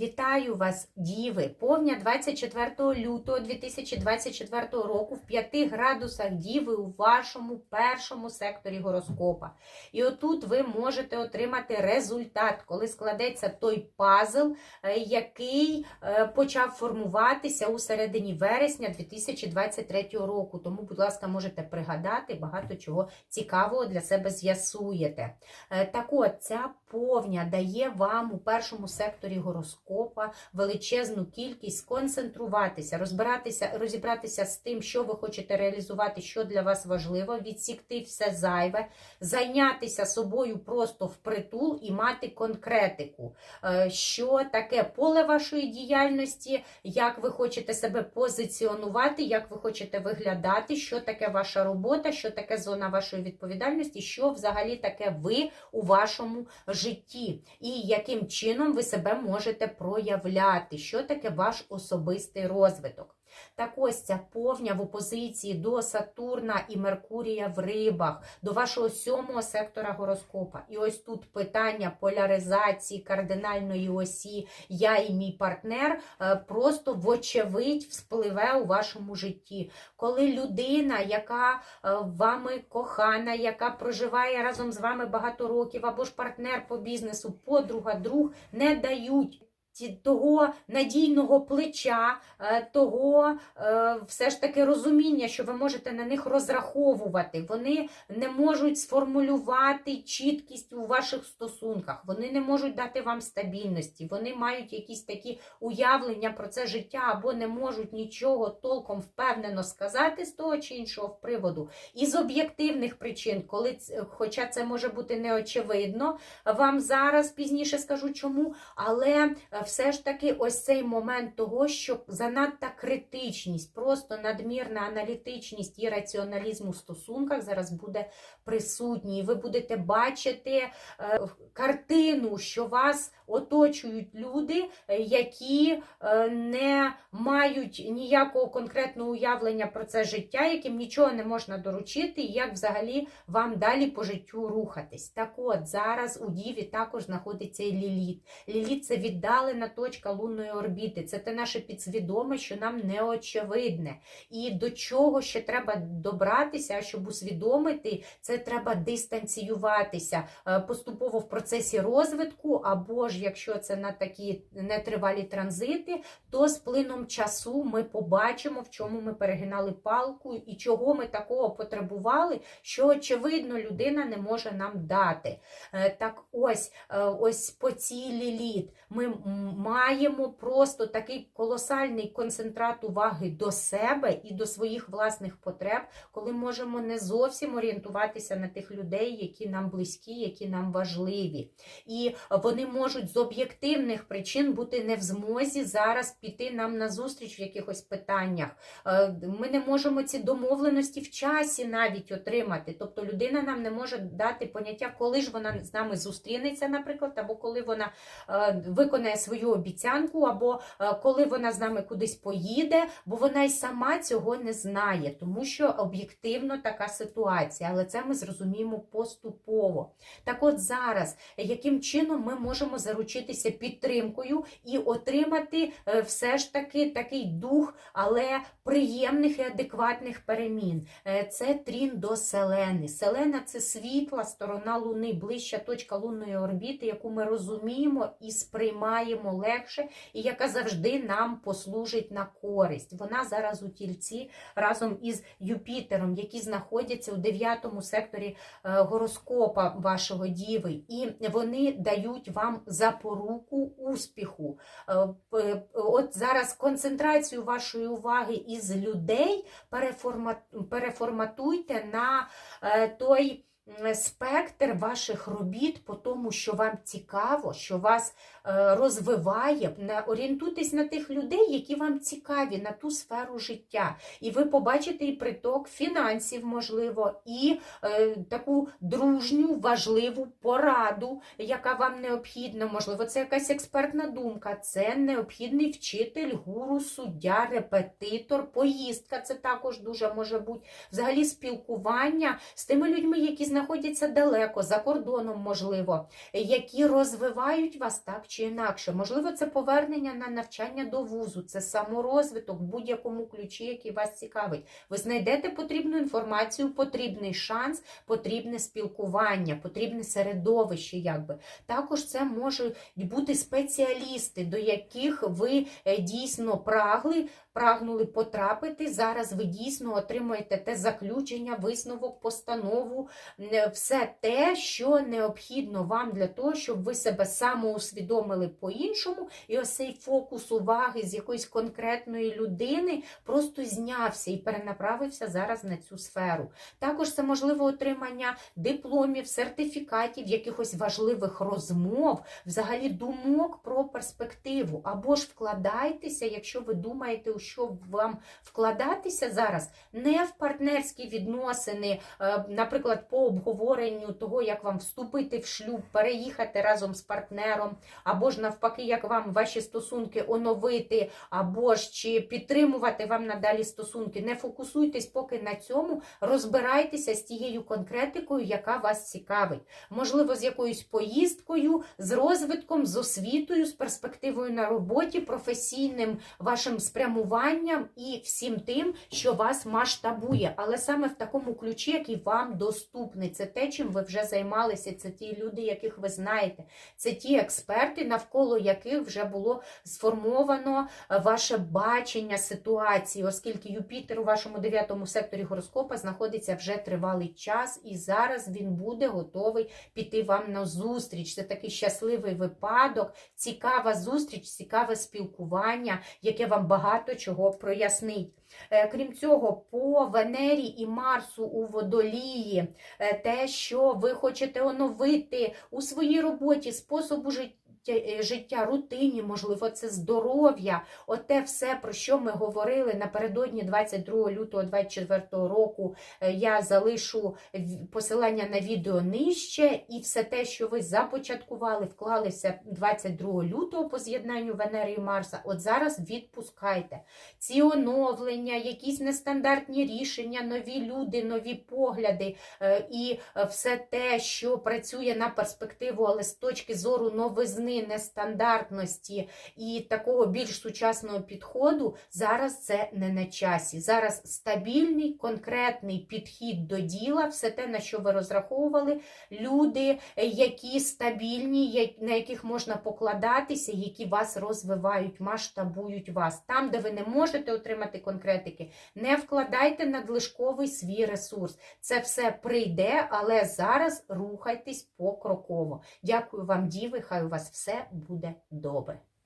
Вітаю вас, діви! Повня 24 лютого 2024 року в 5 градусах діви у вашому першому секторі гороскопа. І отут ви можете отримати результат, коли складеться той пазл, е, який е, почав формуватися у середині вересня 2023 року. Тому, будь ласка, можете пригадати, багато чого цікавого для себе з'ясуєте. Е, Так от, ця повня дає вам у першому секторі гороскопа величезну кількість сконцентруватися, розбиратися, розібратися з тим, що ви хочете реалізувати, що для вас важливо, відсікти все зайве, зайнятися собою просто впритул і мати конкретику, Е, що таке поле вашої діяльності, як ви хочете себе позиціонувати, як ви хочете виглядати, що таке ваша робота, що таке зона вашої відповідальності, що взагалі таке ви у вашому житті, і яким чином ви себе можете проявляти, що таке ваш особистий розвиток. Так ось ця повня в опозиції до Сатурна і Меркурія в рибах, до вашого сьомого сектора гороскопа. І ось тут питання поляризації кардинальної осі Я і мій партнер е, просто вочевидь вспливе у вашому житті. Коли людина, яка е, вами кохана, яка проживає разом з вами багато років, або ж партнер по бізнесу, подруга, друг, не дають того надійного плеча, е, того е, все ж таки розуміння, що ви можете на них розраховувати. Вони не можуть сформулювати чіткість у ваших стосунках, вони не можуть дати вам стабільності, вони мають якісь такі уявлення про це життя або не можуть нічого толком впевнено сказати з того чи іншого приводу. Із об'єктивних причин, коли хоча це може бути неочевидно, вам зараз пізніше скажу чому, але е, все ж таки ось цей момент того, що занадта критичність, просто надмірна аналітичність і раціоналізм у стосунках зараз буде присутній. І ви будете бачити е, картину, що вас оточують люди, е, які е, не мають ніякого конкретного уявлення про це життя, яким нічого не можна доручити, і як взагалі вам далі по життю рухатись. Так от зараз у Діві також знаходиться і Ліліт. Ліліт це віддалена точка лунної орбіти. Це те наше підсвідоме, що нам не очевидне. І до чого ще треба добратися, щоб усвідомити, це треба дистанціюватися е, поступово в процесі розвитку, або ж якщо це на такі нетривалі транзити, то з плином часу ми побачимо, в чому ми перегинали палку і чого ми такого потребували, що очевидно людина не може нам дати. Е, Так ось, е, ось по цій ліліт ми маємо просто такий колосальний концентрат уваги до себе і до своїх власних потреб, коли можемо не зовсім орієнтуватися на тих людей, які нам близькі, які нам важливі. І вони можуть з об'єктивних причин бути не в змозі зараз піти нам на зустріч в якихось питаннях. Е, Ми не можемо ці домовленості в часі навіть отримати. Тобто людина нам не може дати поняття, коли ж вона з нами зустрінеться, наприклад, або коли вона е, виконає свою обіцянку, або е, коли вона з нами кудись поїде, бо вона й сама цього не знає, тому що об'єктивно така ситуація, але це ми зрозуміємо поступово. Так от зараз, яким чином ми можемо заручитися підтримкою і отримати е, все ж таки такий дух, але приємних і адекватних перемін. Е, Це трін до Селени. Селена це світла сторона Луни, ближча точка лунної орбіти, яку ми розуміємо і сприймаємо легше, і яка завжди нам послужить на користь. Вона зараз у тільці разом із Юпітером, які знаходяться у дев'ятому секторі е, гороскопа вашого діви, і вони дають вам запоруку успіху. Е, От зараз концентрацію вашої уваги із людей переформатуйте на е, той спектр ваших робіт по тому, що вам цікаво, що вас е, розвиває. Орієнтуйтесь на тих людей, які вам цікаві, на ту сферу життя. І ви побачите і приток фінансів, можливо, і е, таку дружню, важливу пораду, яка вам необхідна. Можливо, це якась експертна думка, це необхідний вчитель, гуру, суддя, репетитор, поїздка. Це також дуже може бути. Взагалі спілкування з тими людьми, які знаходяться далеко, за кордоном, можливо, які розвивають вас так чи інакше. Можливо, це повернення на навчання до вузу, це саморозвиток в будь-якому ключі, який вас цікавить. Ви знайдете потрібну інформацію, потрібний шанс, потрібне спілкування, потрібне середовище. якби. Також це можуть бути спеціалісти, до яких ви е, дійсно прагли, прагнули потрапити. Зараз ви дійсно отримуєте те заключення, висновок, постанову, все те, що необхідно вам для того, щоб ви себе самоусвідомили по-іншому, і ось цей фокус уваги з якоїсь конкретної людини просто знявся і перенаправився зараз на цю сферу. Також це можливо отримання дипломів, сертифікатів, якихось важливих розмов, взагалі думок про перспективу. Або ж вкладайтеся, якщо ви думаєте, у що вам вкладатися зараз, не в партнерські відносини, е, наприклад, по обговоренню того, як вам вступити в шлюб, переїхати разом з партнером, або ж навпаки, як вам ваші стосунки оновити, або ж чи підтримувати вам надалі стосунки. Не фокусуйтесь поки на цьому, розбирайтеся з тією конкретикою, яка вас цікавить. Можливо, з якоюсь поїздкою, з розвитком, з освітою, з перспективою на роботі, професійним вашим спрямуванням і всім тим, що вас масштабує, але саме в такому ключі, який вам доступний. Це те, чим ви вже займалися, це ті люди, яких ви знаєте, це ті експерти, навколо яких вже було сформовано е, ваше бачення ситуації, оскільки Юпітер у вашому дев'ятому секторі гороскопа знаходиться вже тривалий час, і зараз він буде готовий піти вам на зустріч. Це такий щасливий випадок, цікава зустріч, цікаве спілкування, яке вам багато чого прояснить. Е, Крім цього, по Венері і Марсу у водолії, е, те, що ви хочете оновити у своїй роботі, способу життя. Е, Життя, рутині, можливо, це здоров'я, оте все, про що ми говорили напередодні 22 лютого 2024 року. е, Я залишу посилання на відео нижче, і все те, що ви започаткували, вклалися 22 лютого по з'єднанню Венери і Марса. От зараз відпускайте ці оновлення, якісь нестандартні рішення, нові люди, нові погляди е, і все те, що працює на перспективу, але з точки зору новизни, нестандартності і такого більш сучасного підходу, зараз це не на часі. Зараз стабільний, конкретний підхід до діла, все те, на що ви розраховували, люди, які стабільні, на яких можна покладатися, які вас розвивають, масштабують вас. Там, де ви не можете отримати конкретики, не вкладайте надлишковий свій ресурс. Це все прийде, але зараз рухайтесь покроково. Дякую вам, діви. Хай у вас все буде добре.